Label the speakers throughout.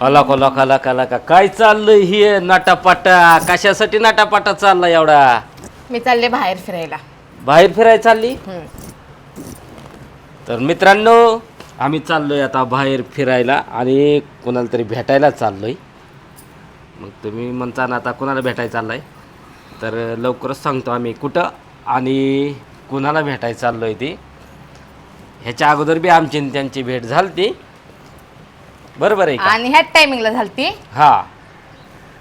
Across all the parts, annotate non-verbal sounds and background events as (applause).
Speaker 1: अला को लका लका लका काय चाललंय हे नाटापाटा? कशासाठी नाटापाटा चाललाय एवढा?
Speaker 2: मी चालले बाहेर फिरायला.
Speaker 1: बाहेर फिरायला चालली?
Speaker 2: हम्म.
Speaker 1: तर मित्रांनो आम्ही चाललोय आता बाहेर फिरायला आणि कोणाला तरी भेटायला चाललोय. मग तुम्ही म्हणता ना आता कोणाला भेटायला चाललाय? तर लवकरच सांगतो आम्ही कुठं आणि कोणाला भेटायला चाललोय ती. ह्याच्या अगोदर बी आमची आणि त्यांची भेट झालती. बरोबर आहे का?
Speaker 2: आणि ह्याच टायमिंगला झालती.
Speaker 1: हा.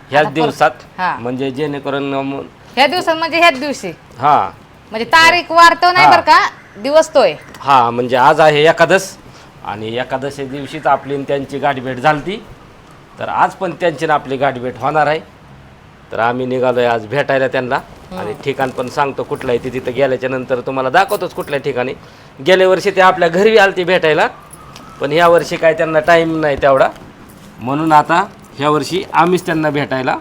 Speaker 1: ह्याच दिवसात
Speaker 2: हा.
Speaker 1: म्हणजे जेणेकरून म-
Speaker 2: ह्या दिवसात म्हणजे ह्याच दिवशी.
Speaker 1: हा.
Speaker 2: म्हणजे तारीख वार तो नाही
Speaker 1: हा.
Speaker 2: बरं का? दिवस तोय.
Speaker 1: हा म्हणजे आज आहे एकादश आणि एकादशी दिवशीच आपली आणि त्यांची गाठभेट झालती. तर आज पण त्यांची आणि आपली गाठभेट होणार आहे. तर आम्ही निघालोय आज भेटायला त्यांना. आणि ठिकाण पण सांगतो कुठलं आहे ते तिथं गेल्याच्यानंतर तुम्हाला दाखवतोच कुठल्या ठिकाणी. गेल्या वर्षी ते आपल्या घरी आलते भेटायला. पण ह्या वर्षी काय त्यांना टाईम नाही तेवढा. म्हणून आता ह्या वर्षी आम्हीच त्यांना भेटायला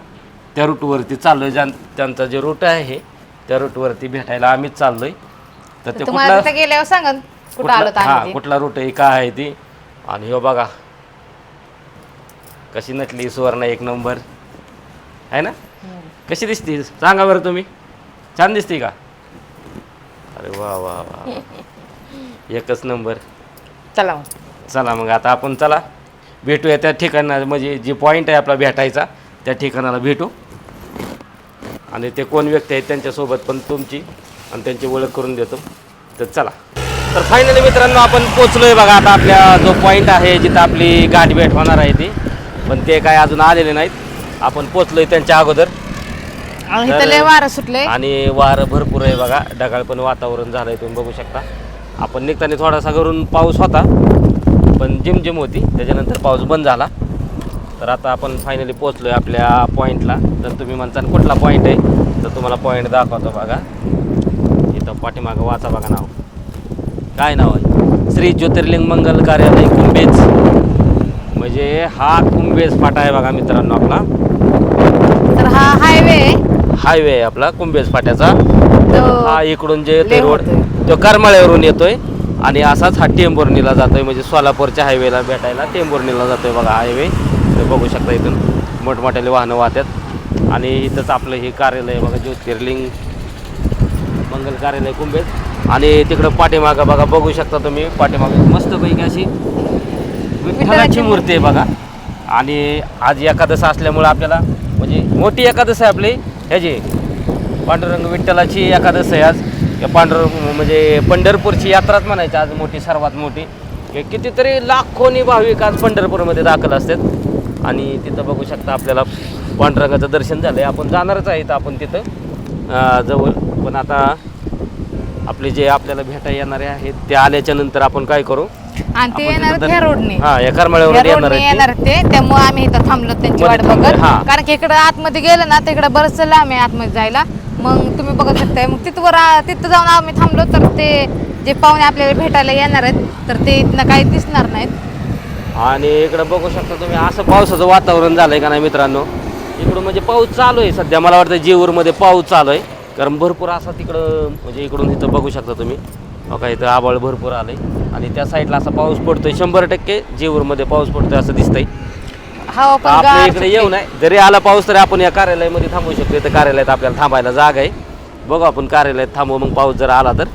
Speaker 1: त्या रूटवरती चाललोय. ज्यां त्यांचा जे रूट आहे त्या रूटवरती भेटायला आम्हीच चाललोय. तर ते
Speaker 2: तुम्हाला
Speaker 1: कुठला
Speaker 2: तिथे गेल्यावर कुठं
Speaker 1: कुठला-
Speaker 2: आलो
Speaker 1: हा. कुठला रूट आहे काय आहे ती. आणि हो बघा कशी नटली सुवर्ण एक नंबर. आहे ना? कशी दिसती? सांगा बरं तुम्ही. छान दिसते का? अरे वा वा वा वा. (laughs) एकच नंबर.
Speaker 2: चला मग.
Speaker 1: चला मग आता आपण चला भेटूया त्या ठिकाणा म्हणजे जे पॉईंट आहे आपला भेटायचा त्या ठिकाणाला भेटू. आणि ते कोण व्यक्ती आहेत त्यांच्यासोबत पण तुमची आणि त्यांची ओळख करून देतो. तर चला. तर फायनली मित्रांनो आपण पोचलोय बघा आता आपल्या जो पॉईंट आहे जिथं आपली गाठ भेट होणार आहे ती. पण ते काय अजून आलेले नाहीत. आपण पोचलोय त्यांच्या अगोदर.
Speaker 2: वारं सुटले
Speaker 1: आणि वारं भरपूर आहे बघा. ढगाळ पण वातावरण झालंय तुम्ही बघू शकता. आपण निघताना थोडासा घरून पाऊस होता. पण जिमजिम होती. त्याच्यानंतर पाऊस बंद झाला. तर आता आपण फायनली पोचलोय आपल्या पॉईंटला तर तुम्ही म्हणता कुठला पॉईंट आहे? तर तुम्हाला पॉईंट दाखवतो बघा. इथं पाठीमागं वाचा बघा नाव. काय नाव आहे? श्री ज्योतिर्लिंग मंगल कार्यालय कुंभेज. म्हणजे हा कुंभेज फाटा आहे बघा मित्रांनो आपला.
Speaker 2: तर हा हायवे
Speaker 1: हायवे आहे आपला कुंभेज फाट्याचा. हा इकडून जे रोड. तो करमाळ्यावरून येतोय. आणि असाच हा टेंभुर्णीला जातोय म्हणजे सोलापूरच्या हायवेला भेटायला टेंभुर्णीला जातोय बघा हायवे ते बघू शकता इथून. मोठमोठ्याले वाहनं वाहतात आणि इथंच आपलं हे कार्यालय आहे बघा ज्योतिर्लिंग मंगल कार्यालय कुंभेत. आणि तिकडं पाठीमागं बघा बघू शकता तुम्ही पाठीमागं मस्तपैकी अशी विठ्ठलाची मूर्ती आहे बघा. आणि आज एकादश असल्यामुळं आपल्याला म्हणजे मोठी एकादश आहे आपली. ह्याची पांडुरंग विठ्ठलाची एकादश आहे आज. या पांडुर म्हणजे पंढरपूरची यात्राच म्हणायची आज मोठी सर्वात मोठी. हे कितीतरी लाखोनी भाविक आज पंढरपूरमध्ये दाखल असतात. आणि तिथं बघू शकता आपल्याला पांडुरंगाचं दर्शन झालं आहे आपण जाणारच आहे इथं आपण तिथं जवळ. पण आता आपले जे आपल्याला भेटा येणारे आहेत ते आल्याच्यानंतर आपण काय करू?
Speaker 2: आणि ते येणार ह्या रोडने.
Speaker 1: हा या करमाळ्यावर ते.
Speaker 2: येणार ते. त्यामुळे आम्ही इथं थांबलो त्यांची वाट बघत. कारण की इकडं आतमध्ये गेलं ना तिकडं बरंच लांब आहे आतमध्ये जायला. मग तुम्ही बघत शकताय. मग तिथवर आ- तिथं जाऊन आम्ही थांबलो तर ते जे पाहुणे आपल्याला भेटायला येणार आहेत तर ते इथनं काही दिसणार नाहीत.
Speaker 1: आणि इकडं बघू शकता तुम्ही असं पावसाचं वातावरण झालंय का नाही मित्रांनो? इकडून म्हणजे पाऊस चालू आहे सध्या. मला वाटतं जेऊरमध्ये पाऊस चालू आहे. कारण भरपूर असा तिकडं म्हणजे इकडून इथं बघू शकता तुम्ही. हो बघा इथं आबाळ भरपूर आलंय. आणि त्या साईडला असा पाऊस पडतोय. शंभर टक्के जेऊरमध्ये पाऊस पडतोय असं दिसतंय. तर
Speaker 2: पण
Speaker 1: आपल्या इकडे. येऊ नये जरी आला पाऊस तरी आपण या कार्यालयामध्ये थांबू शकतो. इथं कार्यालयात आपल्याला थांबायला जागा आहे. बघू आपण कार्यालयात थांबू मग पाऊस जर आला तर.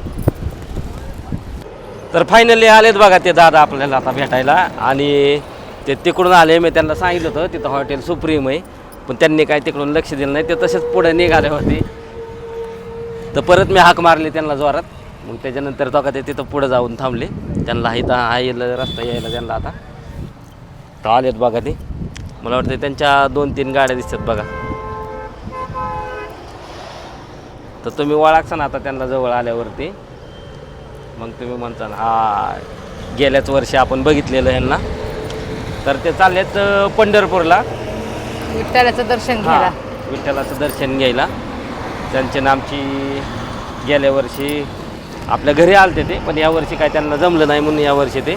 Speaker 1: तर फायनली आलेत बघा ते दादा आपल्याला आता भेटायला. आणि ते तिकडून आले मी त्यांना सांगितलं होतं तिथं हॉटेल सुप्रीम आहे. पण त्यांनी काय तिकडून लक्ष दिलं नाही. ते तसेच पुढे निघाले होते. तर परत मी हाक मारली त्यांना जोरात. मग त्याच्यानंतर तो का ते तिथं पुढे जाऊन थांबले. त्यांना इथं हा यायला रस्ता यायला त्यांना आता. तर आलेत बघा ते. मला वाटतं त्यांच्या दोन तीन गाड्या दिसतात बघा. तर तुम्ही ओळखसा ना आता त्यांना जवळ आल्यावरती. मग तुम्ही म्हणता ना हा गेल्याच वर्षी आपण बघितलेलं यांना तर ते चाललेत अं, पंढरपूरला.
Speaker 2: विठ्ठलाचं दर्शन घ्यायला.
Speaker 1: विठ्ठलाचं दर्शन घ्यायला. त्यांची नामची गेल्या वर्षी आपल्या घरी आलते ते पण यावर्षी काय त्यांना जमलं नाही म्हणून यावर्षी ते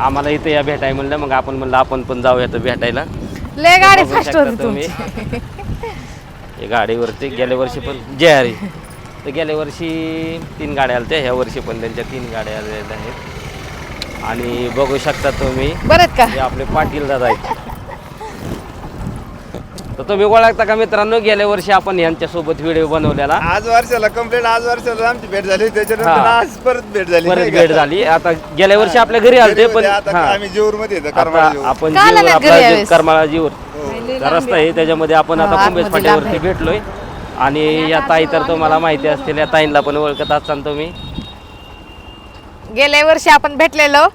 Speaker 1: आम्हाला इथे या भेटाय म्हणलं मग आपण म्हणलं आपण पण जाऊया तर भेटायला.
Speaker 2: लय गाडी
Speaker 1: बघू
Speaker 2: फास्ट
Speaker 1: शकता
Speaker 2: होती
Speaker 1: तुम्ही.
Speaker 2: तुमची
Speaker 1: हे गाडीवरती गेल्या वर्षी पण जय हरी. तर गेल्या वर्षी तीन गाड्या आल्या ह्या वर्षी पण त्यांच्या तीन गाड्या आलेल्या आहेत. आणि बघू शकता तुम्ही
Speaker 2: बरं का?
Speaker 1: हे आपले पाटील दादा आहेत. तर तुम्ही ओळखता का मित्रांनो गेल्या वर्षी आपण यांच्यासोबत व्हिडिओ बनवलेला
Speaker 3: आज वर्षाला कंप्लीट आज वर्षाला आमची भेट झाली त्याच्यानंतर
Speaker 1: हा.
Speaker 3: आज परत भेट झाली
Speaker 1: परत
Speaker 3: नाही का?
Speaker 1: भेट झाली आता गेल्या वर्षी आपल्या घरी आलते पण
Speaker 3: आता
Speaker 1: हा.
Speaker 3: आम्ही जेऊरमध्ये येतो
Speaker 1: आता. आपण
Speaker 2: का आला
Speaker 1: जीवर
Speaker 2: नाही
Speaker 1: आपला
Speaker 2: घरी
Speaker 1: जो
Speaker 2: यावेळेस?
Speaker 1: करमाळा जीवर
Speaker 3: हो.
Speaker 1: रस्ता आहे त्याच्यामध्ये आपण आता कुंभेज
Speaker 2: आतमध्ये लांब
Speaker 1: फाट्यावरती भेटलोय आणि या ताई तर तुम्हाला माहिती असतील या ताईंना पण ओळखत असाल तुम्ही
Speaker 2: गेल्या वर्षी आपण भेटलेलो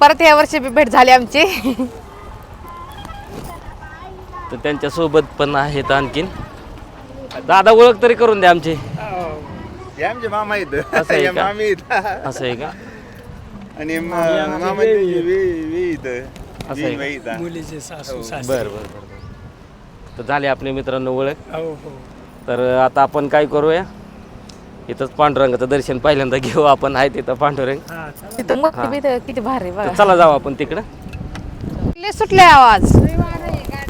Speaker 2: परत या वर्षी बी भेट झाली आमची
Speaker 1: तर त्यांच्यासोबत पण आहेत आणखीन. दादा ओळख तरी करून द्या आमची.
Speaker 3: हे आमचे मामा इथं
Speaker 1: असं आहे
Speaker 3: हे
Speaker 1: का?
Speaker 3: मामी इथं
Speaker 1: असं आहे का?
Speaker 3: आणि म- मामा इथं, वी- वी- वी इथं.
Speaker 1: असं आहे?
Speaker 3: वी इथं.
Speaker 4: मुलीचे सासू
Speaker 3: हो.
Speaker 4: सासरे.
Speaker 1: बरं बरं बरं. तर झाले आपले मित्रांनो ओळख.
Speaker 4: हो हो.
Speaker 1: तर आता आपण काय करूया? इथंच पांडुरंगाचं दर्शन पहिल्यांदा घेऊ. आपण आहे तिथं पांडुरंग.
Speaker 4: हा.
Speaker 2: तिथं बी किती भारी
Speaker 1: तर
Speaker 2: बघा.
Speaker 1: चला जाऊ आपण तिकडं.
Speaker 2: लय सुटले आवाज.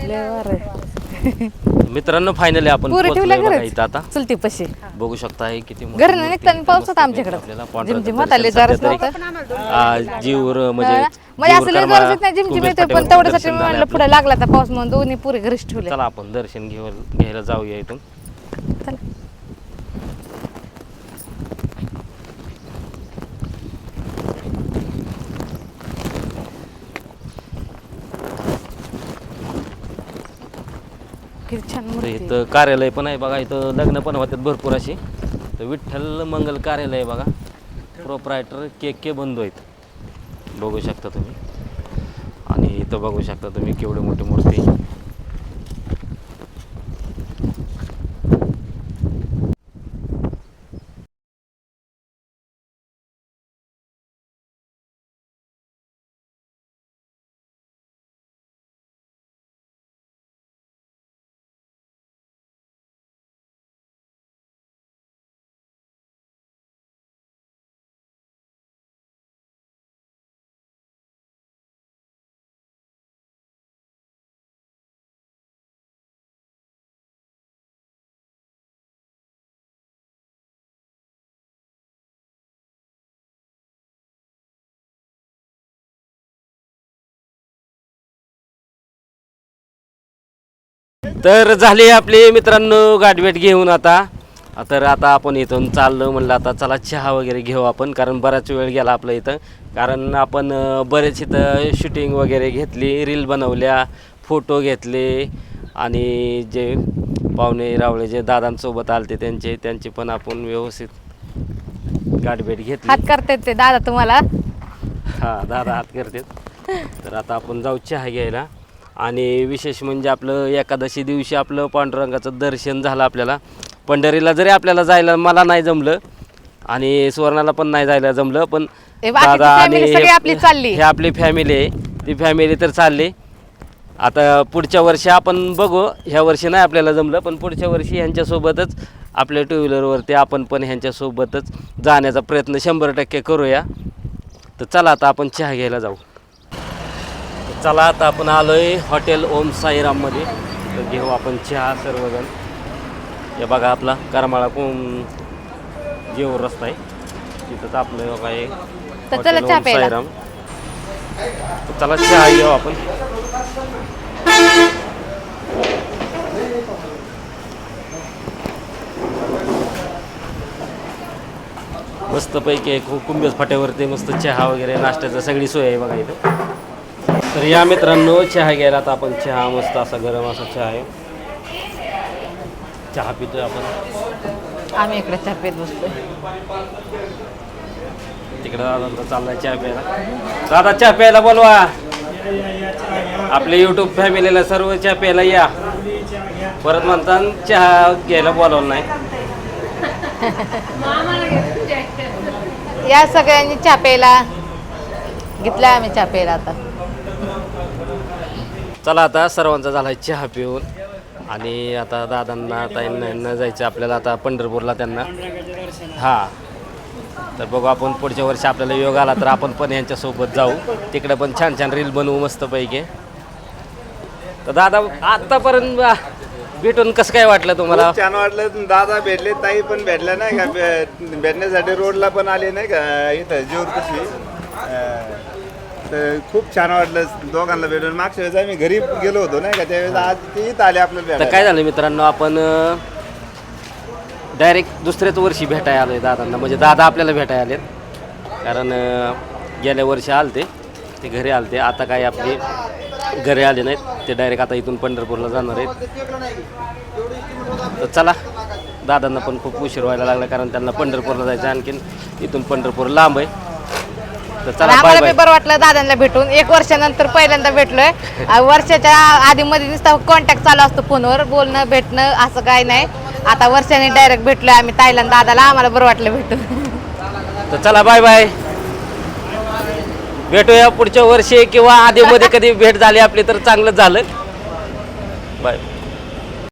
Speaker 2: लय वार आहे.
Speaker 1: मित्रांनो फायनली आपण
Speaker 2: पुरी ठेवल्या
Speaker 1: पोहोचलोय बघा
Speaker 2: घरच
Speaker 1: इथं आता
Speaker 2: चुलती पशी
Speaker 1: बघू शकता हे किती मोठी
Speaker 2: घरनं
Speaker 1: मूर्ती
Speaker 2: निघताना होता आमच्याकडं.
Speaker 1: आपल्याला पांडुरंगाचं
Speaker 2: झिमझिम होता, लय
Speaker 1: दर्शन
Speaker 2: जोरात
Speaker 1: सध्या तरी, आ, जीवर म्हणजे
Speaker 2: म्हणजे असं लय
Speaker 1: जीवर
Speaker 2: गरज
Speaker 1: करमाळा,
Speaker 2: नाही जिमची
Speaker 1: कुंभेज
Speaker 2: मिळते पण
Speaker 1: फाट्यावरती
Speaker 2: तेवढ्यासाठी
Speaker 1: दर्शन
Speaker 2: मी
Speaker 1: झालंय
Speaker 2: म्हणलं
Speaker 1: आपलं.
Speaker 2: पुढे लागला तर पाऊस म्हणून दोन्ही पुरे घरीच ठेवले
Speaker 1: चला आपण दर्शन घेऊ घ्यायला जाऊया इथून
Speaker 2: चला. किती छान
Speaker 1: तर
Speaker 2: मूर्ती आहे.
Speaker 1: इथं कार्यालय पण आहे बघा इथं लग्न पण होतात भरपूर अशी. तर विठ्ठल मंगल कार्यालय आहे बघा. प्रोप्रायटर के के बंधू आहेत. बघू शकता तुम्ही. आणि इथं बघू शकता तुम्ही केवढी मोठी मूर्ती तर झाली आपली मित्रांनो गाठभेट घेऊन आता. तर आता आपण इथून चाललो म्हणलं आता चला चहा वगैरे घेऊ आपण कारण बराच वेळ गेला आपलं इथं. कारण आपण बरेच इथं शूटिंग वगैरे घेतली रील बनवल्या फोटो घेतले आणि जे पाहुणे रावळे जे दादांसोबत आलते त्यांचे त्यांची पण आपण व्यवस्थित गाठभेट घेतली.
Speaker 2: हात करतात ते दादा तुम्हाला?
Speaker 1: हा दादा हात करतात. तर आता आपण जाऊ चहा घ्यायला. आणि विशेष म्हणजे आपलं एकादशी दिवशी आपलं पांडुरंगाचं दर्शन झालं आपल्याला. पंढरीला जरी आपल्याला जायला मला नाही जमलं आणि सुवर्णाला पण नाही जायला जमलं पण
Speaker 2: बाकीची family सगळी आपली चालली.
Speaker 1: हे आपली फॅमिली आहे. ती फॅमिली तर चालली. आता पुढच्या वर्षी आपण बघू. ह्या वर्षी नाही आपल्याला जमलं पण पुढच्या वर्षी ह्यांच्यासोबतच आपल्या टू व्हीलरवरती आपण पण ह्यांच्यासोबतच जाण्याचा प्रयत्न शंभर टक्के करूया. तर चला आता आपण चहा घ्यायला जाऊ. चला आता आपण आलोय हॉटेल ओम साईराममध्ये. तर घेऊ आपण चहा सर्वजण. हे बघा आपला करमाळा कोण जेवर रस्ता आहे. तिथंच आपलं बघा हे. हॉटेल ओम. साईराम. तर चला चहा घेऊ आपण. मस्तपैकी एक कुंभेज फाट्यावरती मस्त चहा वगैरे नाश्त्याचं सगळी सोय आहे बघा इथं. तर या मित्रांनो चहा घ्यायला आता आपण चहा मस्त असा गरम असा चहा आहे. चहा पितोय आपण.
Speaker 2: आम्ही इकडे चहा पेत बसतोय
Speaker 1: तिकडं दादा चाललाय चहा प्यायला. दादा चहा प्यायला बोलवा. आपल्या युट्यूब फॅमिलीला सर्व चहा प्यायला या. परत म्हणतात चहा घ्यायला बोलवलं नाही.
Speaker 2: या सगळ्यांनी चहा प्यायला. घेतला आम्ही चहा प्यायला आता.
Speaker 1: चला आता सर्वांचा झाला चहा पिऊन. आणि आता दादांना ताईंना जायचं आपल्याला आता पंढरपूरला त्यांना. हां. तर बघू आपण पुढच्या वर्षी आपल्याला योग आला तर आपण पण यांच्यासोबत जाऊ. तिकडे पण छान छान रील बनवू मस्तपैकी. तर दादा आत्तापर्यंत भेटून कसं काय वाटलं तुम्हाला?
Speaker 3: खूप छान वाटलं. दादा भेटले ताई पण भेटल्या नाही का? भे- भेटण्यासाठी रोडला पण आले नाही का? इथं जोर कशी तर खूप छान वाटलं दोघांना भेटून. मागच्या वेळेस आम्ही घरी गेलो होतो नाही का? त्यावेळेस आज ते इथं आले आपल्याला
Speaker 1: तर
Speaker 3: भेटायला.
Speaker 1: काय झालं मित्रांनो आपण डायरेक्ट दुसऱ्याच वर्षी भेटायला आलोय दादांना. म्हणजे दादा आपल्याला भेटायला आलेत. कारण अं, गेल्या वर्षी आलते. ते घरी आलते. आता काय आपले घरी आले नाहीत. ते डायरेक्ट आता इथून पंढरपूरला जाणार आहेत. तर चला दादांना पण खूप उशीर व्हायला लागला. कारण त्यांना पंढरपूरला जायचं आहे. आणखीन. इथून पंढरपूर लांब आहे. तर चला
Speaker 2: आम्हाला
Speaker 1: बाय
Speaker 2: बरं वाटलं दादांना भेटून. एक वर्षानंतर पहिल्यांदा भेटलोय. आ, वर्षाच्या आधी मध्ये नुसता कॉन्टॅक्ट चालू असतो फोनवर बोलणं भेटणं असं काय नाही. आता वर्षाने डायरेक्ट भेटलोय आम्ही ताईला दादाला. आम्हाला बरं वाटलं भेटून.
Speaker 1: तर चला बाय बाय भेटूया पुढच्या वर्षी किंवा आधीमध्ये कधी भेट झाली आपली तर चांगलं झालं. बाय